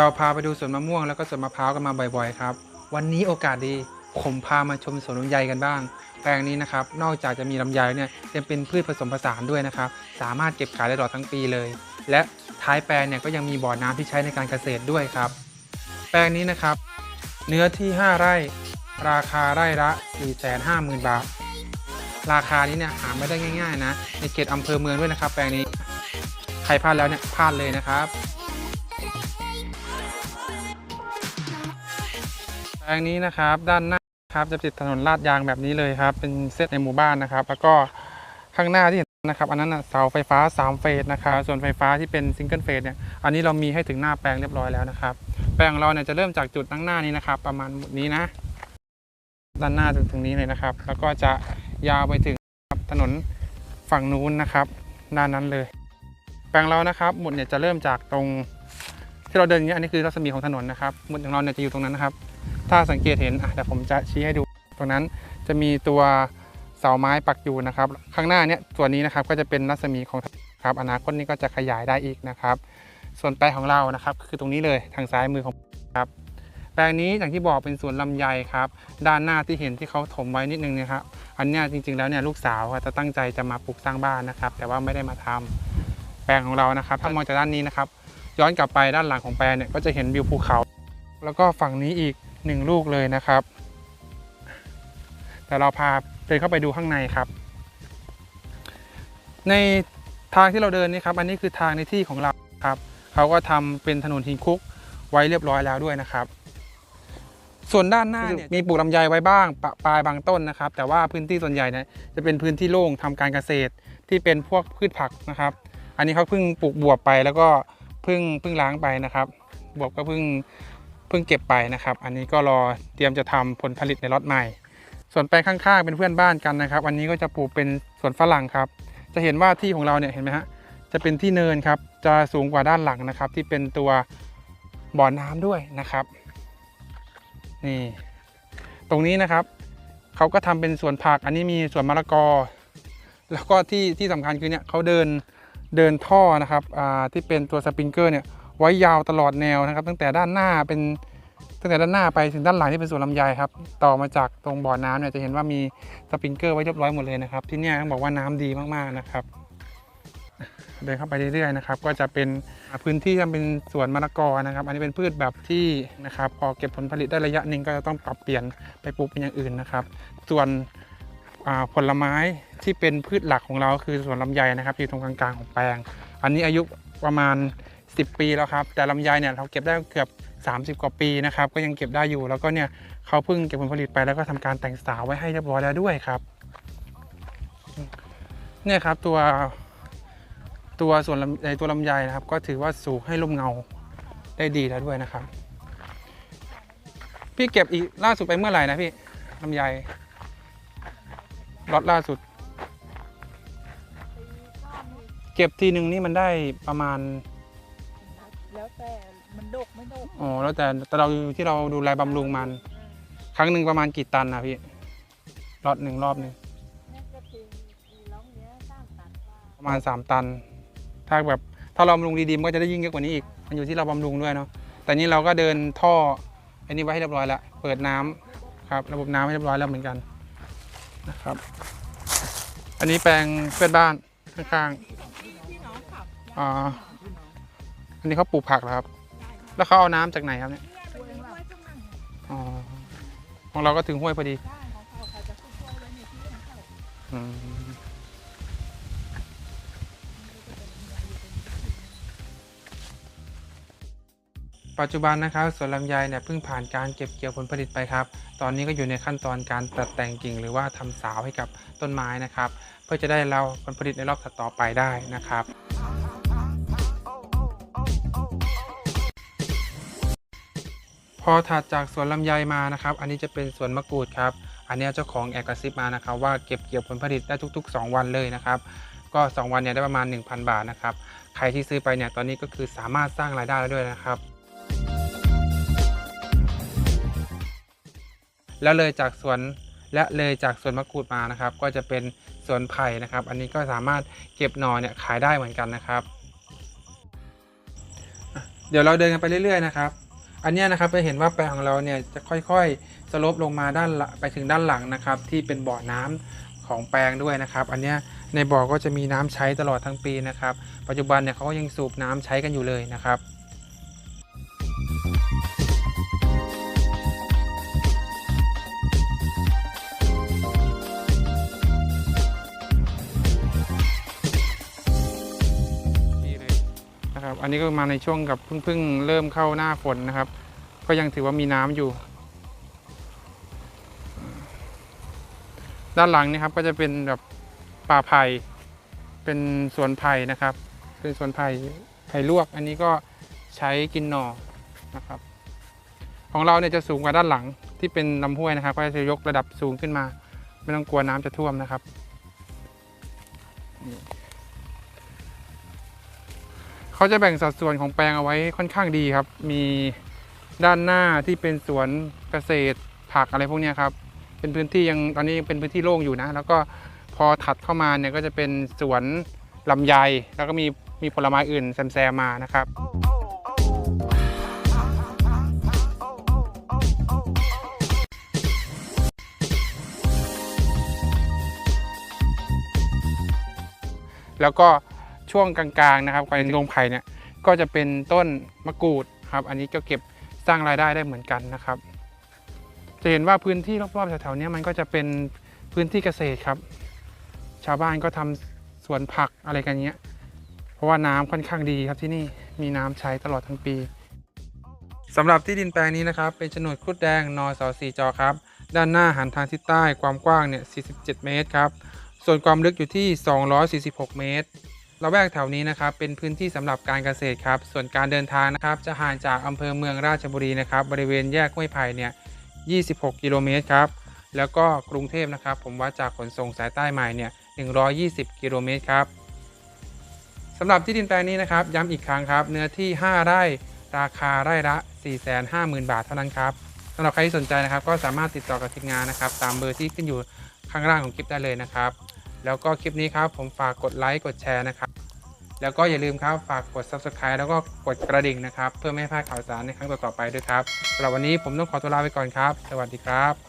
เราพาไปดูสวนมะม่วงแล้วก็สวนมะพร้าวกันมาบ่อยๆครับ วันนี้โอกาสดีผมพามาชมสวนลำไยกันบ้าง แปลงนี้นะครับ นอกจากจะมีลำไยเนี่ยยังเป็นพืชผสมผสานด้วยนะครับ สามารถเก็บขายได้ตลอดทั้งปีเลย และท้ายแปลงเนี่ยก็ยังมีบ่อน้ำที่ใช้ในการเกษตรด้วยครับ แปลงนี้นะครับ เนื้อที่ 5 ไร่ ราคาไร่ละ450,000 บาท ราคานี้เนี่ยหาไม่ได้ง่าย ๆ นะ ในเขตอำเภอเมืองด้วยนะครับ แปลงนี้ใครพลาดแล้วเนี่ยพลาดเลยนะครับ แปลงนี้นะครับด้านหน้าครับจะติดถนนลาดยางแบบนี้เลยครับ เป็นเส้นในหมู่บ้านนะครับ แล้วก็ข้างหน้าที่เห็นนะครับอันนั้นน่ะเสาไฟฟ้า 3 เฟสนะครับส่วนไฟฟ้าที่เป็นซิงเกิลเฟสเนี่ยอันนี้เรามีให้ถึงหน้าแปลงเรียบร้อยแล้วนะครับ แปลงเราเนี่ยจะเริ่มจากจุดตั้งหน้านี้นะครับ ประมาณนี้นะ ด้านหน้าจนถึงนี้เลยนะครับ แล้วก็จะยาวไปถึงถนนฝั่งนู้นนะครับด้านนั้นเลย แปลงเรานะครับหมุดเนี่ยจะเริ่มจากตรงที่เราเดินอย่างเงี้ยอันนี้คือรัศมีของถนนนะครับหมุดของเราเนี่ยจะอยู่ตรงนั้นนะครับ ถ้าสังเกตเห็นอะเดี๋ยวผมจะชี้ให้ดู ตรงนั้นจะมีตัวเสาไม้ปักอยู่นะครับ ข้างหน้าเนี่ยส่วนนี้นะครับก็จะเป็นรัศมีของครับอนาคตนี้ก็จะขยายได้อีกนะครับ ส่วนแปลงของเรานะครับคือตรงนี้เลยทางซ้ายมือของครับแปลงนี้อย่างที่บอกเป็นสวนลำไยครับ ด้านหน้าที่เห็นที่เขาถมไว้นิดนึงนะครับอันเนี้ยจริงๆแล้วเนี่ยลูกสาวอะจะตั้งใจจะมาปลูกสร้างบ้านนะครับ แต่ว่าไม่ได้มาทำแปลงของเรานะครับ ถ้ามองจากด้านนี้นะครับ ย้อนกลับไปด้านหลังของแปลงเนี่ยก็จะเห็นวิวภูเขา แล้วก็ฝั่งนี้อีก หนึ่งลูกเลยนะครับ แต่เราพาเดินเข้าไปดูข้างในครับ ในทางที่เราเดินนี่ครับ อันนี้คือทางในที่ของเราครับ เขาก็ทำเป็นถนนหินคุกไว้เรียบร้อยแล้วด้วยนะครับ ส่วนด้านหน้าเนี่ยมีปลูกลำไยไว้บ้างปะปลายบางต้นนะครับ แต่ว่าพื้นที่ส่วนใหญ่เนี่ยจะเป็นพื้นที่โล่งทำการเกษตรที่เป็นพวกพืชผักนะครับ อันนี้เขาเพิ่งปลูกบวบไปแล้วก็เพิ่งเพิ่งล้างไปนะครับ บวบก็เพิ่ง เพิ่งเก็บไปนะครับ อันนี้ก็รอเตรียมจะทำผลผลิตในล็อตใหม่ ส่วนแปลงข้างๆเป็นเพื่อนบ้านกันนะครับอันนี้ก็จะปลูกเป็นสวนฝรั่งครับ จะเห็นว่าที่ของเราเนี่ยเห็นไหมฮะ จะเป็นที่เนินครับ จะสูงกว่าด้านหลังนะครับ ที่เป็นตัวบ่อน้ำด้วยนะครับ นี่ ตรงนี้นะครับ เขาก็ทำเป็นสวนผัก อันนี้มีสวนมะละกอ แล้วก็ที่ที่สำคัญคือเนี่ยเขาเดินเดินท่อนะครับอ่าที่เป็นตัวสปริงเกอร์เนี่ย ไว้ยาวตลอดแนวนะครับ ตั้งแต่ด้านหน้าเป็นตั้งแต่ด้านหน้าไปถึงด้านหลังที่เป็นสวนลำไยครับ ต่อมาจากตรงบ่อน้ำเนี่ยจะเห็นว่ามีสปริงเกอร์ไว้เรียบร้อยหมดเลยนะครับ ที่นี่ต้องบอกว่าน้ำดีมากๆนะครับ เดินเข้าไปเรื่อยๆนะครับ ก็จะเป็นพื้นที่ที่เป็นสวนมะละกอนะครับ อันนี้เป็นพืชแบบที่นะครับพอเก็บผลผลิตได้ระยะหนึ่งก็จะต้องปรับเปลี่ยนไปปลูกเป็นอย่างอื่นนะครับ ส่วนผลไม้ที่เป็นพืชหลักของเราคือสวนลำไยนะครับอยู่ตรงกลางๆของแปลง อันนี้อายุประมาณ 10 ปีแล้วครับ แต่ลำไยเนี่ยเราเก็บได้เกือบ 30 กว่าปีนะครับ ก็ยังเก็บได้อยู่ แล้วก็เนี่ยเขาเพิ่งเก็บผลผลิตไปแล้วก็ทำการแต่งสาวไว้ให้เรียบร้อยแล้วด้วยครับ เนี่ยครับตัวตัวส่วนในตัวลำไยนะครับ ก็ถือว่าสูงให้ร่มเงาได้ดีแล้วด้วยนะครับ พี่เก็บอีกล่าสุดไปเมื่อไหร่นะพี่ลำไยล็อตล่าสุด เก็บทีหนึ่งนี่มันได้ประมาณ แล้วแต่มันดกไม่ดกอ๋อแล้วแต่แต่เราที่เราดูแลบำรุงมัน ครั้งหนึ่งประมาณกี่ตันนะพี่ล็อตหนึ่งรอบหนึ่งนี่ก็ทีทีร้องเนี้ยสร้างตันว่าประมาณ3ตัน ถ้าแบบถ้าเราบำรุงดีๆมันก็จะได้ยิ่งเยอะกว่านี้อีก มันอยู่ที่เราบำรุงด้วยเนาะแต่นี่เราก็เดินท่ออันนี้ไว้ให้เรียบร้อยแล้วเปิดน้ำครับระบบน้ำให้เรียบร้อยแล้วเหมือนกันนะครับ อันนี้แปลงเพื่อนบ้านข้างพี่น้องขับๆอ่า อันนี้เขาปลูกผักเหรอครับ แล้วเขาเอาน้ำจากไหนครับเนี่ย อ๋อ ของเราก็ถึงห้วยพอดีอืมปัจจุบันนะครับสวนลำไยเนี่ยเพิ่งผ่านการเก็บเกี่ยวผลผลิตไปครับ ตอนนี้ก็อยู่ในขั้นตอนการตัดแต่งกิ่ง หรือว่าทำสาวให้กับต้นไม้นะครับ เพื่อจะได้เราผลผลิตในรอบถัดต่อไปได้นะครับ อถัดจากสวนลำไยมานะครับ อันนี้จะเป็นสวนมะกรูดครับ อันนี้เจ้าของแอบกระซิบมานะครับ ว่าเก็บเกี่ยวผลผลิตได้ทุก ๆ 2 วันเลยนะครับ ก็ 2 วันเนี่ยได้ประมาณ 1,000 บาทนะครับ ใครที่ซื้อไปเนี่ยตอนนี้ก็คือสามารถสร้างรายได้แล้วด้วยนะครับแล้วเลยจากสวนและเลยจากสวนมะกรูดมานะครับ ก็จะเป็นสวนไผ่นะครับ อันนี้ก็สามารถเก็บหน่อเนี่ยขายได้เหมือนกันนะครับ เดี๋ยวเราเดินกันไปเรื่อย ๆ นะครับ อันนี้นะครับจะเห็นว่าแปลงของเราเนี่ยจะค่อยๆสลบลงมาด้านไปถึงด้านหลังนะครับ ที่เป็นบ่อน้ำของแปลงด้วยนะครับ อันนี้ในบ่อก็จะมีน้ำใช้ตลอดทั้งปีนะครับ ปัจจุบันเนี่ยเขาก็ยังสูบน้ำใช้กันอยู่เลยนะครับ นะครับ อันนี้ก็มาในช่วงกับเพิ่งเพิ่งเริ่มเข้าหน้าฝนนะครับ ก็ยังถือว่ามีน้ำอยู่ ด้านหลังนี่ครับก็จะเป็นแบบป่าไผ่เป็นสวนไผ่นะครับ เป็นสวนไผ่ไผ่ลวก อันนี้ก็ใช้กินหน่อนะครับ ของเราเนี่ยจะสูงกว่าด้านหลังที่เป็นลำห้วยนะครับ ก็จะยกระดับสูงขึ้นมา ไม่ต้องกลัวน้ำจะท่วมนะครับ เขาจะแบ่งสัดส่วนของแปลงเอาไว้ค่อนข้างดีครับ มีด้านหน้าที่เป็นสวนเกษตรผักอะไรพวกนี้ครับ เป็นพื้นที่ยังตอนนี้ยังเป็นพื้นที่โล่งอยู่นะ แล้วก็พอถัดเข้ามาเนี่ยก็จะเป็นสวนลำไย แล้วก็มีมีผลไม้อื่นแซมๆมานะครับแล้วก็ ช่วงกลางๆนะครับก่อนจะลงไผ่เนี่ยก็จะเป็นต้นมะกรูดครับ อันนี้ก็เก็บสร้างรายได้ได้เหมือนกันนะครับ จะเห็นว่าพื้นที่รอบๆแถวๆเนี้ยมันก็จะเป็นพื้นที่เกษตรครับ ชาวบ้านก็ทำสวนผักอะไรกันเงี้ย เพราะว่าน้ำค่อนข้างดีครับที่นี่มีน้ำใช้ตลอดทั้งปีสำหรับที่ดินแปลงนี้นะครับ เป็นโฉนดครุดแดงนสสีจอครับ ด้านหน้าหันทางทิศใต้ความกว้างเนี่ย 47 เมตรครับ ส่วนความลึกอยู่ที่ 246 เมตร ละแวกแถวนี้นะครับเป็นพื้นที่สำหรับการเกษตรครับ ส่วนการเดินทางนะครับจะห่างจากอำเภอเมืองราชบุรีนะครับบริเวณแยกห้วยไผ่เนี่ย26 กิโลเมตรครับแล้วก็กรุงเทพนะครับ ผมวัดจากขนส่งสายใต้ใหม่เนี่ย120 กิโลเมตรครับสำหรับที่ดินแปลงนี้นะครับ ย้ำอีกครั้งครับ เนื้อที่ 5 ไร่ ราคาไร่ละ 450,000 บาทเท่านั้นครับสำหรับใครที่สนใจนะครับ ก็สามารถติดต่อกับทีมงานนะครับ ตามเบอร์ที่ขึ้นอยู่ข้างล่างของคลิปได้เลยนะครับ แล้วก็คลิปนี้ครับ ผมฝากกดไลค์กดแชร์นะครับ แล้วก็อย่าลืมครับฝากกด subscribe แล้วก็กดกระดิ่งนะครับ เพื่อไม่ให้พลาดข่าวสารในครั้งต่อๆไปด้วยครับสำหรับวันนี้ผมต้องขอตัวลาไปก่อนครับ สวัสดีครับ